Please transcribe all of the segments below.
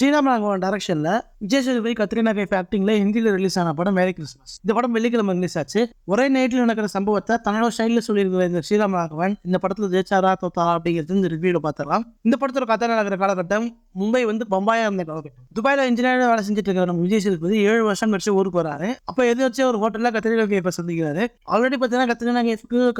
ஸ்ரீராம் ராகவன் டைரக்ஷனில் விஜய் சேதுபதி கத்ரீனா கைஃப் ஆக்டிங்கில் ஹிந்தியில் ரிலீஸ் ஆன படம் மேரி கிறிஸ்மஸ் இந்த படம் வெள்ளிக்கிழமை ரிலீஸ் ஆச்சு. ஒரே நைட்டில் நடக்கிற சம்பவத்தை தன்னோட ஸ்டைலில் சொல்லியிருக்கிற இந்த ஸ்ரீராம் ராகவன் இந்த படத்தில் ஜெயிச்சாரா தோத்தாரா அப்படிங்கிறது இந்த ரிவ்யூவில் பார்த்துக்கலாம் இந்த படத்தோட கதை நடக்கிற காலகட்டம் மும்பை வந்து பம்பாயா இருந்த காலகட்டம் துபாயில இன்ஜினியர் வேலை செஞ்சுட்டு இருக்கிற நம்ம விஜய் சேதுபதி ஏழு வருஷம் கழிச்சு ஊருக்கு வராரு அப்போ எது வச்சு ஒரு ஹோட்டல்ல கத்ரீனா கைஃபை சந்திக்கிறாரு? ஆல்ரெடி பார்த்தீங்கன்னா கத்ரீனா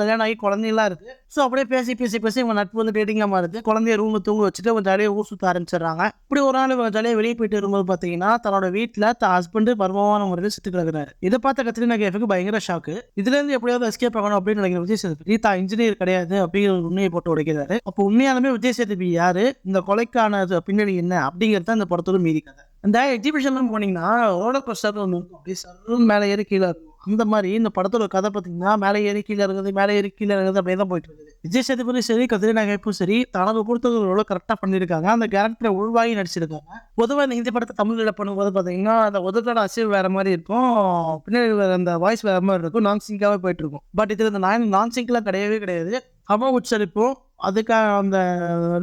கல்யாணம் ஆகி குழந்தைலாம் இருக்கு. ஸோ அப்படியே பேசி பேசி பேசி இவங்க நட்பு வந்து டேட்டிங்காக மாறுது. குழந்தைய ரூமில் தூங்க வச்சுட்டு கொஞ்சம் ஜாலியாக ஊர் சுற்ற ஆரம்பிச்சிடுறாங்க. இப்படி ஒரு நாள் இவங்க ஜாலியாக வெளியே போயிட்டு வரும்போது பார்த்தீங்கன்னா தன்னோட வீட்டில் தான் ஹஸ்பண்ட் மர்மமான முறையில் சுற்றி கிடக்குறாரு. இதை பார்த்த கத்ரீனா கேஃபுக்கு பயங்கர ஷாக்கு இதுலேருந்து எப்படியாவது எஸ்கேப் ஆகணும் அப்படின்னு நினைக்கிற விஜய் சேதுபதி தான் இன்ஜினியர் கிடையாது அப்படிங்கிற ஒரு உண்மையை போட்டு உடைக்கிறாரு. அப்போ உண்மையாலுமே விஜய் சேதுபதி யாரு? இந்த கொலைக்கான அது பின்னணி என்ன? அப்படிங்கிறது அந்த படத்தோட மீதி கதை. இந்த எக்ஸிபிஷன்லாம் போனீங்கன்னா ரோலர் கோஸ்டர் ஒன்று இருக்கும். அப்படியே மேலே ஏறி கீழே இருக்கும் அந்த மாதிரி இந்த படத்தோட கதை பார்த்தீங்கன்னா மேலே ஏறி கீழே இருக்குது மேலே ஏறி கீழே இருக்குது அப்படியே தான் போயிட்டு இருக்குது. விஜய் சேதுபதி சரி கதிரீனா கைப்பும் சரி தனக்கு கொடுத்தவங்களோட கரெக்டாக பண்ணியிருக்காங்க. அந்த கேரக்டரை உருவாகி நடிச்சிருக்காங்க. பொதுவாக இந்த ஹிந்தி படத்தை தமிழில் பண்ணும்போது பார்த்தீங்கன்னா அந்த உதட்டோட அசைவு வேற மாதிரி இருக்கும். பின்னாடி வேற அந்த வாய்ஸ் வேற மாதிரி இருக்கும். நான் சிங்காகவே போயிட்டு இருக்கும். பட் இதில் இந்த நான் நான் சிங்க்லாம் கிடையவே கிடையாது. அம்மா உச்சரிப்பும் அதுக்காக அந்த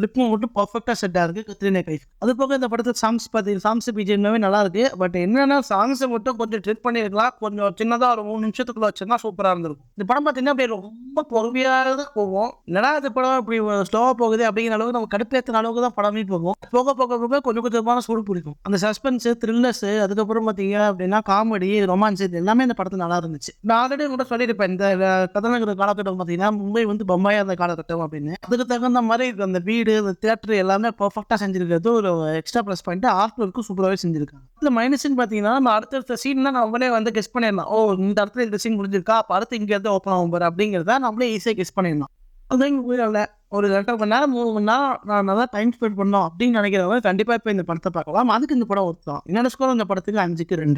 லிப்பும் மட்டும் பர்ஃபெக்டாக செட்டாக இருக்குது கத்ரீனா கைஃப் அது போக இந்த படத்தில் சாங்ஸ் பார்த்தீங்கன்னா சாங்ஸ் பிஜிஎம்னாவே நல்லா இருக்கு. பட் என்னென்னா சாங்ஸை மட்டும் கொஞ்சம் ட்ரிட் பண்ணியிருக்கலாம் கொஞ்சம் சின்னதாக ஒரு மூணு நிமிஷத்துக்குள்ள வச்சிருந்தா சூப்பராக இருந்திருக்கும். இந்த படம் பார்த்தீங்கன்னா அப்படியே ரொம்ப பொறுமையாக தான் போவோம் என்னடா இந்த படம் இப்படி ஸ்லோவாக போகுது அப்படிங்கிற அளவுக்கு நம்ம கடுப்பேற்றின அளவுக்கு தான் படமே போகும் போக போக போக கொஞ்சம் கொஞ்சமான சூடு பிடிக்கும். அந்த சஸ்பென்ஸு த்ரில்லர்ஸு அதுக்கப்புறம் பார்த்தீங்க அப்படின்னா காமெடி ரொமான்ஸ் இது எல்லாமே இந்த படத்தில் நல்லா இருந்துச்சு. நான் ஆல்ரெடி கூட சொல்லியிருப்பேன். இந்த கதநகர காலகட்டம் பார்த்தீங்கன்னா மும்பை வந்து பம்பாயாக இருந்த காலகட்டம் அப்படின்னு. அதுக்கு தகுந்த மாதிரி அந்த வீடு அந்த தேட்டர் எல்லாமே பர்ஃபெக்டாக செஞ்சிருக்கிறது ஒரு எக்ஸ்ட்ரா ப்ளஸ் பாயிண்ட் ஆர்ட் ஒர்க்கும் சூப்பராகவே செஞ்சிருக்காங்க. இந்த மைனஸ்ன்னு பார்த்தீங்கன்னா நம்ம அடுத்தடுத்த சீன்லாம் நம்மளே வந்து கெஸ் பண்ணிடலாம். ஓ இந்த இடத்துல இந்த சீன் முடிஞ்சிருக்கா? அப்போ அடுத்து இங்கே இருந்து ஓப்பன் ஆகும் பாரு அப்படிங்கிறத நம்மளே ஈஸியாக கெஸ் பண்ணிடலாம். அதுதான் இங்கே போயிடல ஒரு ரெண்டரை மணி நேரம் மூணு மணி நேரம் நான் நல்லா டைம் ஸ்பெண்ட் பண்ணோம் அப்படின்னு நினைக்கிறவங்க கண்டிப்பாக இப்போ இந்த படத்தை பார்க்கலாம். அதுக்கு இந்த படம் ஒருத்தம் என்னோட ஸ்கோர் இந்த படத்துக்கு அஞ்சுக்கு ரெண்டு.